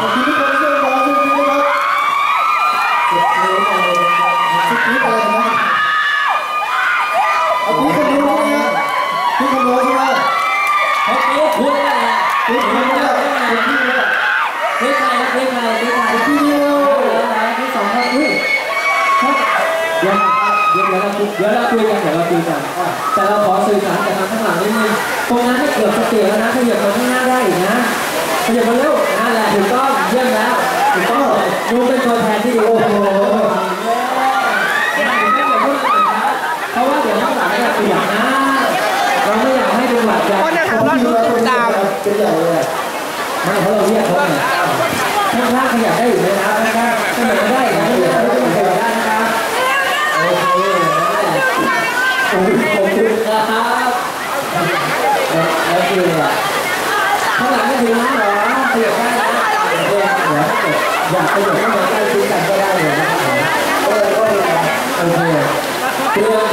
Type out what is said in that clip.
ขอบคุณทุกคนที่ร้องจริงๆนะครับสุดเพลงอะไรนะครับสุดเพลงอะไรนะเอาพี่คนรู้ไหมฮะพี่คนรู้ใช่ไหมเมื่อกี้คุณนั่นแหละพี่คนรู้เนี่ยเป็นพี่เนี่ยเพลงใครนะเพลงใครเพลงใครเป็นพี่เดียวที่สองครับอุ้ยเดี๋ยวเดี๋ยวเราคุยเดี๋ยวเราคุยกันเดี๋ยวเราคุยกันแต่เราขอสื่อสารกับทางข้างหลังนิดนึงตรงนั้นถ้าเกือบจะเสียแล้วนะขยับมาข้างหน้าได้อีกนะขยับมาเร็ว ถูกต้องเยี่ยมแล้วถูกต้องเลยยูเป็นตัวแทนที่ดีโอ้โหเพราะว่าเดี๋ยวข้างหลังจะเปียกนะเราไม่อยากให้เป็นหวัดใหญ่เพราะเนี่ยเราดูติดตามเป็นใหญ่เลยไม่เพราะเราเรียกเขาเนี่ยข้างล่างขยับได้อยู่ไหมครับข้างล่างขยับไม่ได้นะข้างล่างขยับได้นะครับโอเคโอ้ยขอบคุณครับแล้วคือแบบข้างหลังก็ถึงนะเหรอขยับได้ dạ bây giờ các ngón tay chúng ta có đang rồi các bạn ơi ôi là ok thưa